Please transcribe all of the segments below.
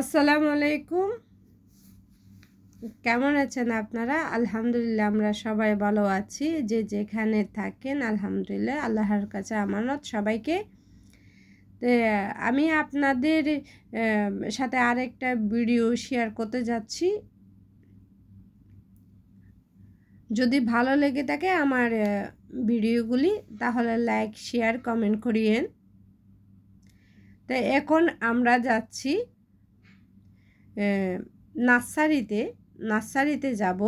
আসসালামু আলাইকুম। কেমন আছেন আপনারা? আলহামদুলিল্লাহ, আমরা সবাই ভালো আছি। যে যেখানে থাকেন, আলহামদুলিল্লাহ, আল্লাহর কাছে আমানত সবাইকে। আমি আপনাদের সাথে আরেকটা ভিডিও শেয়ার করতে যাচ্ছি। যদি ভালো লেগে থাকে আমার ভিডিওগুলি, তাহলে লাইক, শেয়ার, কমেন্ট করিয়েন। তো, এখন আমরা যাচ্ছি নার্সারিতে নার্সারিতে যাব।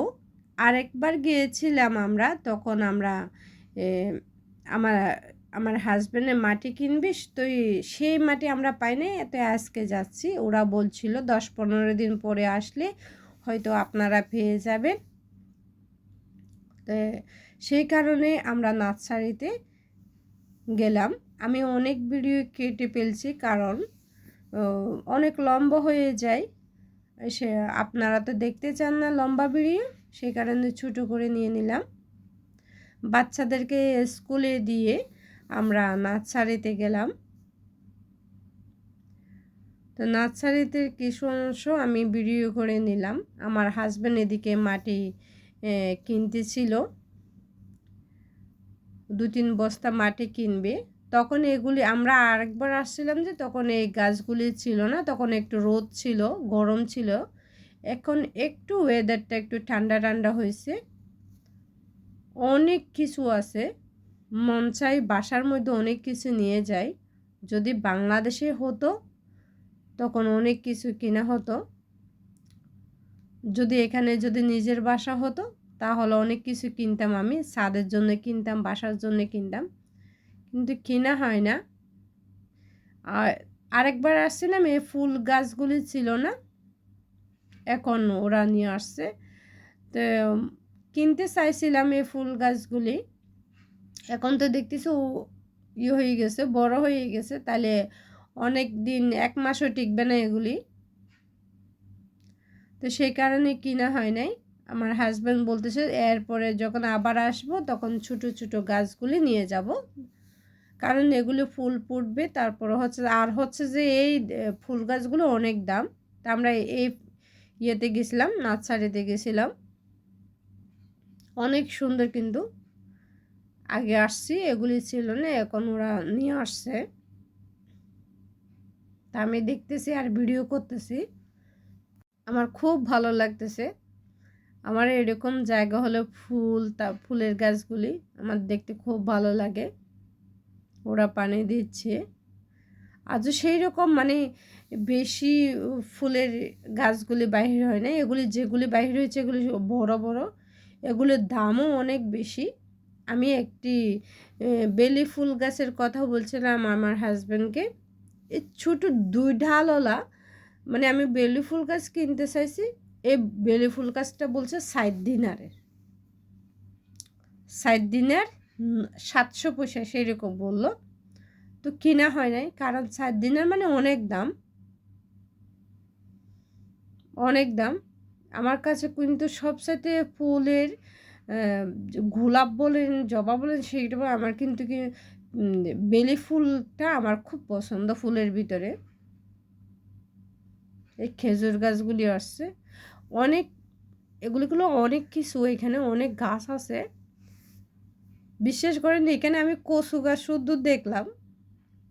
আরেকবার গিয়েছিলাম আমরা, তখন আমরা আমার আমার হাজব্যান্ডের মাটি কিনবি, তো সেই মাটি আমরা পাই নাই, এতে আজকে যাচ্ছি। ওরা বলছিল দশ পনেরো দিন পরে আসলে হয়তো আপনারা পেয়ে যাবেন। তো সেই কারণে আমরা নার্সারিতে গেলাম। আমি অনেক ভিডিও কেটে ফেলছি, কারণ অনেক লম্বা হয়ে যায়। সে, আপনারা তো দেখতে চান না লম্বা ভিডিও সেই কারণে ছোটো করে নিয়ে নিলাম। বাচ্চাদেরকে স্কুলে দিয়ে আমরা নার্সারিতে গেলাম। তো নার্সারিতে কিছু অংশ আমি ভিডিও করে নিলাম। আমার হাজব্যান্ড এদিকে মাটি কিনতেছিল। দু তিন বস্তা মাটি কিনবে। তখন এগুলি, আমরা আরেকবার আসছিলাম যে তখন এই গাছগুলি ছিল না, তখন একটু রোদ ছিল, গরম ছিল। এখন একটু ওয়েদারটা একটু ঠান্ডা ঠান্ডা হয়েছে। অনেক কিছু আছে। মন চাই বাসার মধ্যে অনেক কিছু নিয়ে যাই। যদি বাংলাদেশে হতো, তখন অনেক কিছু কিনা হতো। যদি এখানে যদি নিজের বাসা হতো, তাহলে অনেক কিছু কিনতাম আমি, ছাদের জন্য কিনতাম, বাসার জন্য কিনতাম। কিন্তু কেনা হয় না। আর আরেকবার আসছিলাম এই ফুল গাছগুলি ছিল না। এখন ওরা নিয়ে আসছে। তো কিনতে চাইছিলাম এই ফুল গাছগুলি। এখন তো দেখতেছি ও ইয়ে হয়ে গেছে, বড় হয়ে গেছে। তাহলে অনেক দিন, এক মাসও টিকবে না এগুলি। তো সেই কারণে কিনা হয় নাই। আমার হাজব্যান্ড বলতেছে, এরপরে যখন আবার আসব, তখন ছোট ছোট গাছগুলি নিয়ে যাব। কারণ এগুলো ফুল ফুটবে। তারপর হচ্ছে, আর হচ্ছে যে এই ফুল গাছগুলো অনেক দাম। তা আমরা এই ইয়েতে গেছিলাম, নার্সারিতে গেছিলাম। অনেক সুন্দর কিন্তু। আগে আসছি, এগুলি ছিল না, এখন ওরা নিয়ে আসছে। তা আমি দেখতেছি আর ভিডিও করতেছি। আমার খুব ভালো লাগতেছে। আমার এরকম জায়গা হলে ফুল, তা ফুলের গাছগুলি, আমার দেখতে খুব ভালো লাগে। ওরা পানি দিচ্ছে। আজও সেই রকম মানে বেশি ফুলের গাছগুলি বাহির হয় না এগুলি যেগুলি বাহির হয়েছে এগুলি বড় বড়। এগুলোর দামও অনেক বেশি। আমি একটি বেলি ফুল গাছের কথা বলছিলাম আমার হাজব্যান্ডকে এই ছোটো দুই ঢালওয়ালা মানে আমি বেলি ফুল গাছ কিনতে চাইছি। এই বেলি ফুল গাছটা বলছে ষাট দিনারের। ষাট দিনার সাতশো পয়সা সেই রকম বলল। তো কিনা হয় নাই, কারণ ষাট দিনের মানে অনেক দাম। অনেক দাম। আমার কাছে কিন্তু সবসাথে ফুলের গোলাপ বলেন, জবা বলেন, সেইটা আমার কিন্তু কি বেলি ফুলটা আমার খুব পছন্দ ফুলের ভিতরে। এই খেজুর গাছগুলি আসছে। অনেক, এগুলিগুলো অনেক কিছু, এখানে অনেক গাছ আছে। বিশেষ করে এখানে আমি কচু গাছ শুদ্ধ দেখলাম।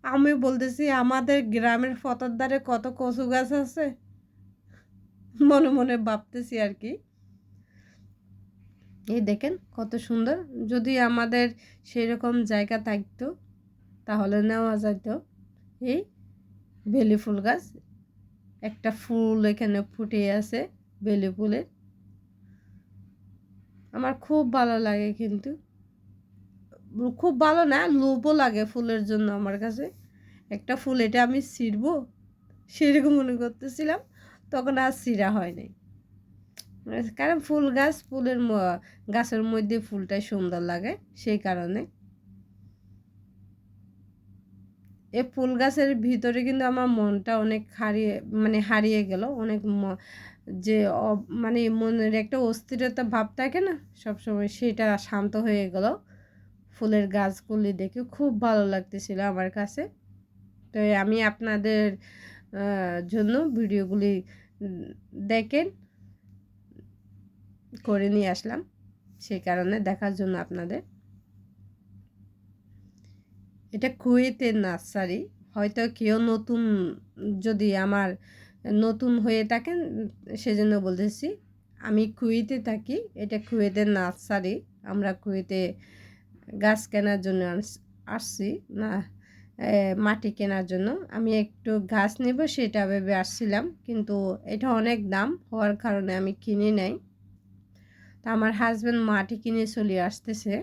আমি বলতেছি, আমাদের গ্রামের ফতর ধারে কত কচু গাছ আছে? মনে মনে ভাবতেছি আর কি। এই দেখেন কত সুন্দর। যদি আমাদের সেরকম জায়গা থাকতো, তাহলে নেওয়া যেত এই বেলি ফুল গাছ, একটা ফুল এখানে ফুটে আছে বেলি ফুলের। আমার খুব ভালো লাগে কিন্তু। খুব ভালো না, লোভও লাগে ফুলের জন্য আমার কাছে। একটা ফুল এটা আমি ছিঁড়বো, সেরকম মনে করতেছিলাম, তখন আর ছিঁড়া হয় নাই কারণ ফুল গাছ, ফুলের গাছের মধ্যে ফুলটাই সুন্দর লাগে, সেই কারণে। এ ফুল গাছের ভিতরে কিন্তু আমার মনটা অনেক হারিয়ে মানে হারিয়ে গেল, অনেক যে মানে মনের একটা অস্থিরতা ভাব থাকে না, সবসময় সেটা শান্ত হয়ে গেল। ফুলের গাছগুলি দেখে খুব ভালো লাগতেছিল আমার কাছে। তো আমি আপনাদের জন্য ভিডিওগুলি দেখেন, করে নিয়ে আসলাম, সেই কারণে দেখার জন্য আপনাদের। এটা কুয়েতের নার্সারি, হয়তো কেউ নতুন, যদি আমার নতুন হয়ে থাকেন, সেজন্য বলতেছি, আমি কুয়েতে থাকি, এটা কুয়েতের নার্সারি, আমরা কুয়েতে গাছ কেনার জন্য আসছি, না মাটি কেনার জন্য। আমি একটু গাছ নেব সেটা ভেবে আসছিলাম, কিন্তু এটা অনেক দাম, হওয়ার কারণে আমি কিনে নাই। তা আমার হাজব্যান্ড মাটি কিনে চলে আসতেছে।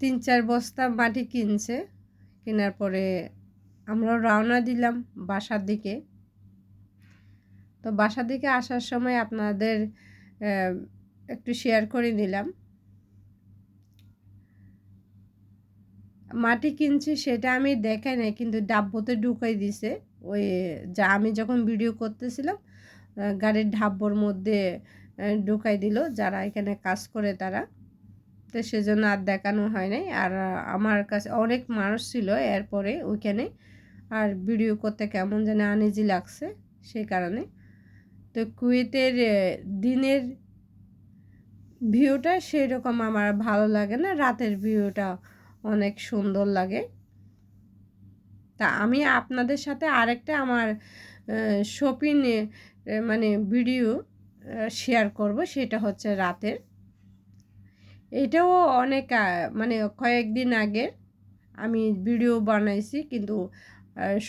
তিন চার বস্তা মাটি কিনছে, কেনার পরে আমরা রওনা দিলাম বাসার দিকে। তো বাসার দিকে আসার সময় আপনাদের একটু শেয়ার করে নিলাম। মাটি কিনছি সেটা আমি দেখাই নাই, কিন্তু ডাব্বতে ঢুকাই দিছে। ওই যা আমি যখন ভিডিও করতেছিলাম গাড়ির ঢাব্বর মধ্যে ঢুকাই দিল, যারা এখানে কাজ করে তারা। তো সেজন্য আর দেখানো হয় নাই। আর আমার কাছে অনেক মানুষ ছিল এরপরে ওইখানে। আর ভিডিও করতে কেমন যেন আনিজি লাগছে, সেই কারণে। তো কুয়েতের দিনের ভিউটা সেই রকম আমার ভালো লাগে না। রাতের ভিউটা অনেক সুন্দর লাগে। তা আমি আপনাদের সাথে আরেকটা আমার শপিং মানে ভিডিও শেয়ার করব। সেটা হচ্ছে রাতের। এটাও অনেক মানে কয়েকদিন আগের আমি ভিডিও বানাইছি। কিন্তু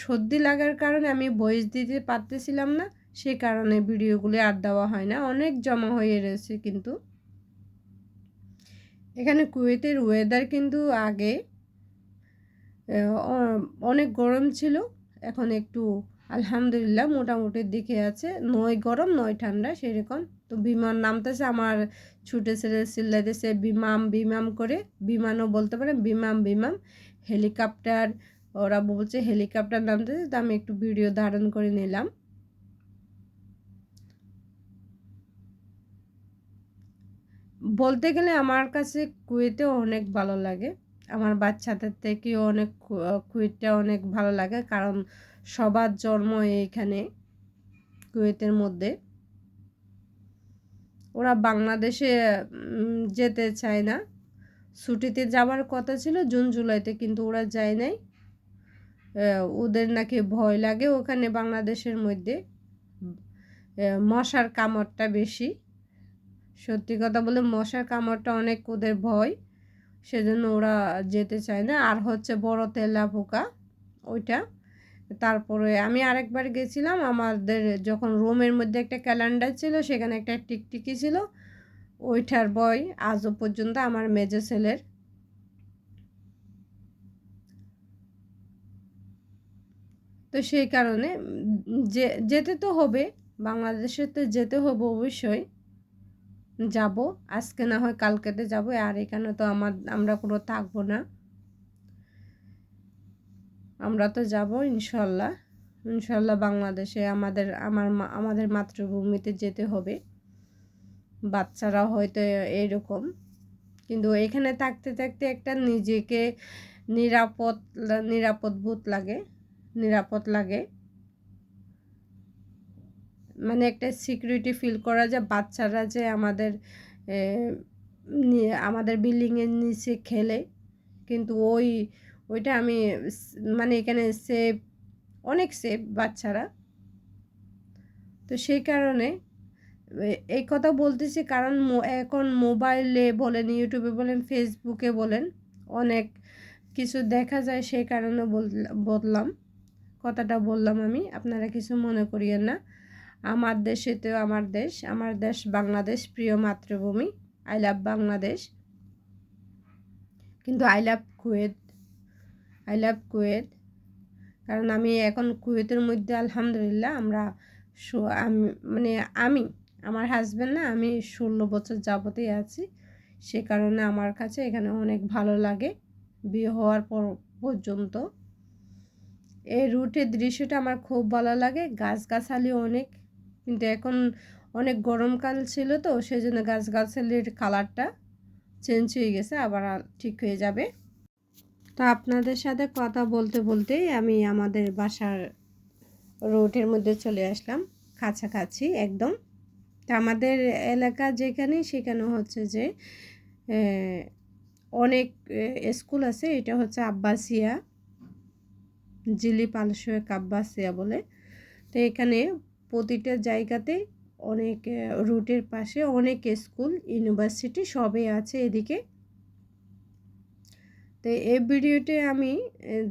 সর্দি লাগার কারণে আমি ভয়েস দিতে পারতেছিলাম না। সে কারণে ভিডিওগুলি আর দেওয়া হয় না। অনেক জমা হয়ে রয়েছে কিন্তু। এখানে কুয়েতের ওয়েদার কিন্তু আগে অনেক গরম ছিল, এখন একটু আলহামদুলিল্লাহ মোটামুটির দিকে আছে। নয় গরম, নয় ঠান্ডা সেরকম। তো বিমান নামতেছে আমার ছুটে ছেড়ে চিল্লাইতেছে বিমাম বিমাম করে। বিমানও বলতে পারে বিমাম বিমাম। হেলিকপ্টার, ওরা বলছে হেলিকপ্টার নামতেছে, তো আমি একটু ভিডিও ধারণ করে নিলাম। বলতে গেলে আমার কাছে কুয়েতে অনেক ভালো লাগে। আমার বাচ্চাদের থেকেও অনেক কুয়েতটা অনেক ভালো লাগে কারণ সবার জন্ম এইখানে কুয়েতের মধ্যে। ওরা বাংলাদেশে যেতে চায় না। ছুটিতে যাওয়ার কথা ছিল জুন, জুলাইতে কিন্তু ওরা যায় নাই। ওদের নাকি ভয় লাগে ওখানে বাংলাদেশের মধ্যে। মশার কামড়টা বেশি। সত্যি কথা বলে মশার কামড়টা অনেক ওদের ভয়, সেজন্য ওরা যেতে চায় না। আর হচ্ছে বড় তেলা পোকা, ওইটা। তারপরে আমি আরেকবার গেছিলাম, আমাদের যখন রোমের মধ্যে একটা ক্যালেন্ডার ছিল, সেখানে একটা টিকটিকি ছিল, ওইটার বই আজও পর্যন্ত আমার মেজো ছেলের। তো সেই কারণে, যে, যেতে তো হবে, বাংলাদেশে তো যেতে হবে অবশ্যই। যাব। আজকে না হয় কালকেতে যাব, আর এখানে তো আমার, আমরা কোনো থাকব না। আমরা তো যাব ইনশাল্লাহ। ইনশাল্লাহ বাংলাদেশে আমাদের, আমার আমাদের মাতৃভূমিতে যেতে হবে। বাচ্চারা হয়তো এরকম। কিন্তু এখানে থাকতে থাকতে একটা নিজেকে নিরাপদ নিরাপদ বোধ লাগে, নিরাপদ লাগে। মানে একটা সিকিউরিটি ফিল করা যায় বাচ্চারা যে আমাদের আমাদের বিল্ডিংয়ের নিচে খেলে। কিন্তু ওই, ওইটা আমি মানে এখানে সেফ অনেক সেফ বাচ্চারা। তো সেই কারণে এই কথা বলতেছি কারণ এখন মোবাইলে বলেন ইউটিউবে বলেন ফেসবুকে বলেন, অনেক কিছু দেখা যায় সেই কারণে বললাম কথাটা বললাম আমি, আপনারা কিছু মনে করিয়েন না। আমার দেশেতেও আমার দেশ আমার দেশ বাংলাদেশ, প্রিয় মাতৃভূমি। I love Bangladesh. কিন্তু I love Kuwait I love Kuwait কারণ আমি এখন কুয়েতের মধ্যে, আলহামদুলিল্লাহ, আমরা আমি মানে আমি, আমার হাজব্যান্ড না, আমি ষোলো বছর যাবতেই আছি। সে কারণে আমার কাছে এখানে অনেক ভালো লাগে, বিয়ে হওয়ার পর পর্যন্ত। এই রুটের দৃশ্যটা আমার খুব ভালো লাগে, গাছগাছালি অনেক কিন্তু এখন অনেক গরমকাল ছিল তো সেই জন্য গাছগাছালির কালারটা চেঞ্জ হয়ে গেছে, আবার ঠিক হয়ে যাবে। তো আপনাদের সাথে কথা বলতে বলতেই আমি আমাদের বাসার রোডের মধ্যে চলে আসলাম, কাছাকাছি একদম। তা আমাদের এলাকা যেখানে সেখানে হচ্ছে যে অনেক স্কুল আছে, এটা হচ্ছে আব্বাসিয়া জিলি পালসোয়েক আব্বাসিয়া বলে। তো এখানে প্রতিটা জায়গাতে অনেক রুটের পাশে অনেক স্কুল, ইউনিভার্সিটি সবই আছে এদিকে। তো এই ভিডিওটি আমি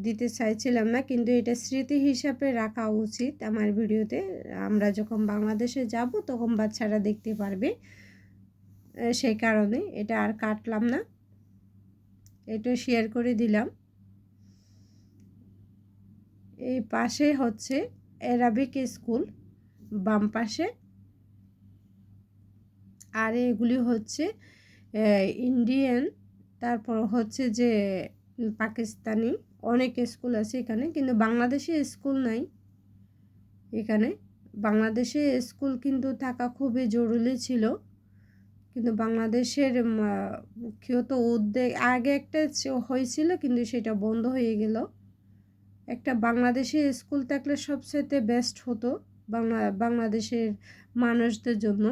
দিতে চাইছিলাম না, কিন্তু এটা স্মৃতি হিসাবে রাখা উচিত আমার ভিডিওতে। আমরা যখন বাংলাদেশে যাব, তখন বাচ্চারা দেখতে পারবে সেই কারণে এটা আর কাটলাম না। এটা শেয়ার করে দিলাম। এই পাশে হচ্ছে অ্যারাবিক স্কুল বাম পাশে। আর এগুলি হচ্ছে ইন্ডিয়ান, তারপর হচ্ছে যে, পাকিস্তানি, অনেক স্কুল আছে এখানে, কিন্তু বাংলাদেশে স্কুল নাই এখানে। বাংলাদেশে স্কুল কিন্তু থাকা খুবই জরুরি ছিল, কিন্তু বাংলাদেশের কেউ তো উদ্যোগ, আগে একটা হয়েছিল, কিন্তু সেটা বন্ধ হয়ে গেল। একটা বাংলাদেশে স্কুল থাকলে সবচেয়ে বেস্ট হতো। বাংলা, বাংলাদেশের মানুষদের জন্য।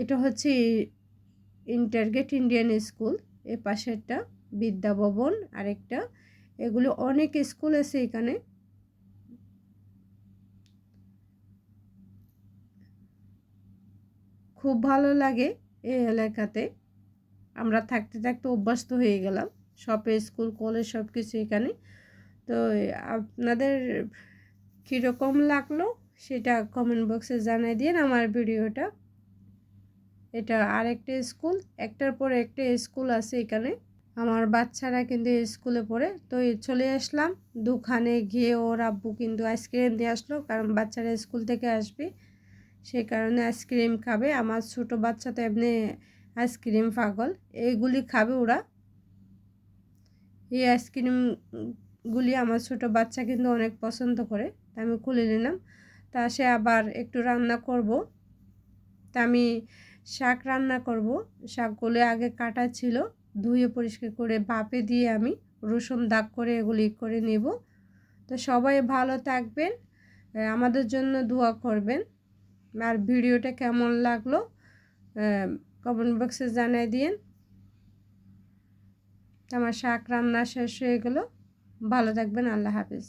এটা হচ্ছে ইন্টারগেট ইন্ডিয়ান স্কুল এ পাশেরটা বিদ্যাভবন আরেকটা। এগুলো অনেক স্কুল আছে এখানে। খুব ভালো লাগে এই এলাকাতে। আমরা থাকতে থাকতে অভ্যস্ত হয়ে গেলাম। সব স্কুল কলেজ সব কিছু এখানে। তো আপনাদের কীরকম লাগল সেটা কমেন্ট বক্সে জানাই দিন আমার ভিডিওটা। এটা আরেকটা স্কুল একটার পর একটা স্কুল আছে এখানে। আমার বাচ্চারা কিন্তু স্কুলে পড়ে। তো চলে আসলাম। দুখানে গিয়ে ওর আব্বু কিন্তু আইসক্রিম দিয়ে আসলো, কারণ বাচ্চারা স্কুল থেকে আসবে। সেই কারণে আইসক্রিম খাবে। আমার ছোট বাচ্চা তো এমনি আইসক্রিম পাগল। এইগুলি খাবে ওরা। এই আইসক্রিমগুলি আমার ছোট বাচ্চা কিন্তু অনেক পছন্দ করে। তা আমি খুলে নিলাম। তা সে আবার একটু রান্না করব। তা আমি শাক রান্না করব। শাকগুলো আগে কাটা ছিল, ধুয়ে পরিষ্কার করে বাপে দিয়ে আমি রসুন দাগ করে এগুলি করে নেব। তো সবাই ভালো থাকবেন আমাদের জন্য দোয়া করবেন। আর ভিডিওটা কেমন লাগল কমেন্ট বক্সে জানিয়ে দিন। আমার শাক রান্না শেষ হয়ে গেলো। ভালো থাকবেন, আল্লাহ হাফিজ।